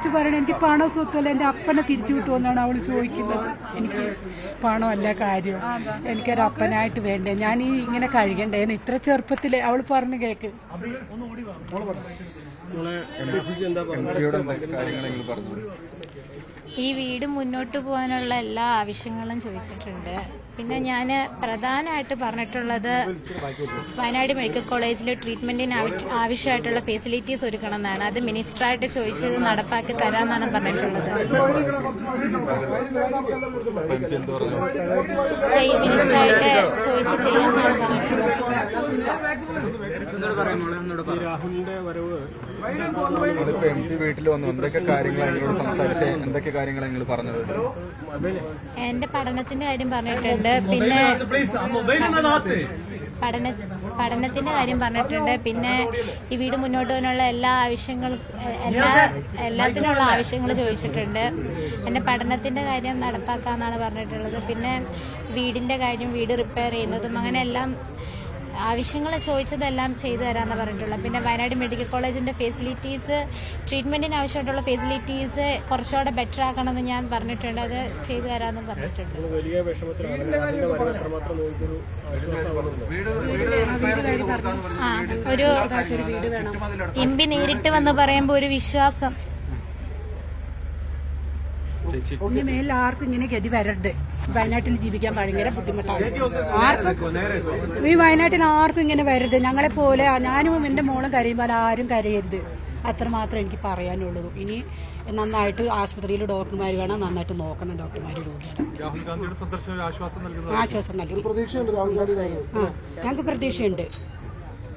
കൊച്ചു പറയണ എനിക്ക് പണം സ്വത്തല്ല എന്റെ അപ്പനെ തിരിച്ചു കിട്ടുമെന്നാണ് അവൾ ചോദിക്കുന്നത്. എനിക്ക് പണമല്ല കാര്യം. എനിക്കൊരു അപ്പനായിട്ട് വേണ്ടേ? ഞാൻ ഈ ഇങ്ങനെ കഴിയണ്ടേന്ന് ഇത്ര ചെറുപ്പത്തിൽ അവൾ പറഞ്ഞു കേക്ക്. പറഞ്ഞു ഈ വീട് മുന്നോട്ട് പോകാനുള്ള എല്ലാ ആവശ്യങ്ങളും ചോദിച്ചിട്ടുണ്ട്. പിന്നെ ഞാൻ പ്രധാനമായിട്ട് പറഞ്ഞിട്ടുള്ളത് വയനാട് മെഡിക്കൽ കോളേജിൽ ട്രീറ്റ്മെന്റിന് ആവശ്യമായിട്ടുള്ള ഫെസിലിറ്റീസ് ഒരുക്കണം എന്നാണ് അത് മിനിസ്റ്ററായിട്ട് ചോദിച്ചത് നടപ്പാക്കി തരാമെന്നാണ് പറഞ്ഞിട്ടുള്ളത്. മിനിസ്റ്ററായിട്ട് ചോദിച്ച് ചെയ്യാമെന്നാണ് പറഞ്ഞിട്ടുള്ളത്. എം പി വീട്ടിൽ വന്നു. എന്തൊക്കെ കാര്യങ്ങളാണ് നിങ്ങളോട് എന്തൊക്കെ കാര്യങ്ങളാണ് നിങ്ങൾ പറഞ്ഞത്? എന്റെ പഠനത്തിന്റെ കാര്യം പറഞ്ഞിട്ടുണ്ട്. പിന്നെ പഠന പഠനത്തിന്റെ കാര്യം പറഞ്ഞിട്ടുണ്ട്. പിന്നെ ഈ വീട് മുന്നോട്ട് പോകാനുള്ള എല്ലാ ആവശ്യങ്ങൾ എല്ലാ എല്ലാത്തിനുള്ള ആവശ്യങ്ങൾ ചോദിച്ചിട്ടുണ്ട്. എന്റെ പഠനത്തിന്റെ കാര്യം നടപ്പാക്കാന്നാണ് പറഞ്ഞിട്ടുള്ളത്. പിന്നെ വീടിന്റെ കാര്യം വീട് റിപ്പയർ ചെയ്യുന്നതും അങ്ങനെ എല്ലാം ആവശ്യങ്ങൾ ചോദിച്ചതെല്ലാം ചെയ്തു തരാമെന്ന് പറഞ്ഞിട്ടുള്ളത് പിന്നെ വയനാട് മെഡിക്കൽ കോളേജിന്റെ ഫെസിലിറ്റീസ് ട്രീറ്റ്മെന്റിന് ആവശ്യമായിട്ടുള്ള ഫെസിലിറ്റീസ് കുറച്ചുകൂടെ ബെറ്റർ ആക്കണമെന്ന് ഞാൻ പറഞ്ഞിട്ടുണ്ട്. അത് ചെയ്തു തരാമെന്നും പറഞ്ഞിട്ടുണ്ട്. ആ ഒരു എം പി നേരിട്ട് വന്ന് പറയുമ്പോൾ ഒരു വിശ്വാസം. ഇനി മേലിൽ ആർക്കും ഇങ്ങനെ ഗതി വരരുത്. വയനാട്ടിൽ ജീവിക്കാൻ ഭയങ്കര ബുദ്ധിമുട്ടാണ്. ആർക്കും ഈ വയനാട്ടിൽ ആർക്കും ഇങ്ങനെ വരരുത്. ഞങ്ങളെ പോലെ ഞാനും എന്റെ മോളും കരയുമ്പോൾ ആരും കരയരുത്. അത്രമാത്രം എനിക്ക് പറയാനുള്ളൂ. ഇനി നന്നായിട്ട് ആശുപത്രിയിൽ ഡോക്ടർമാർ വേണം. നന്നായിട്ട് നോക്കണം. ഡോക്ടർമാർ രോഗികളെ. ഒരു ആശ്വാസം നൽകും. ഞങ്ങൾക്ക് പ്രതീക്ഷയുണ്ട്.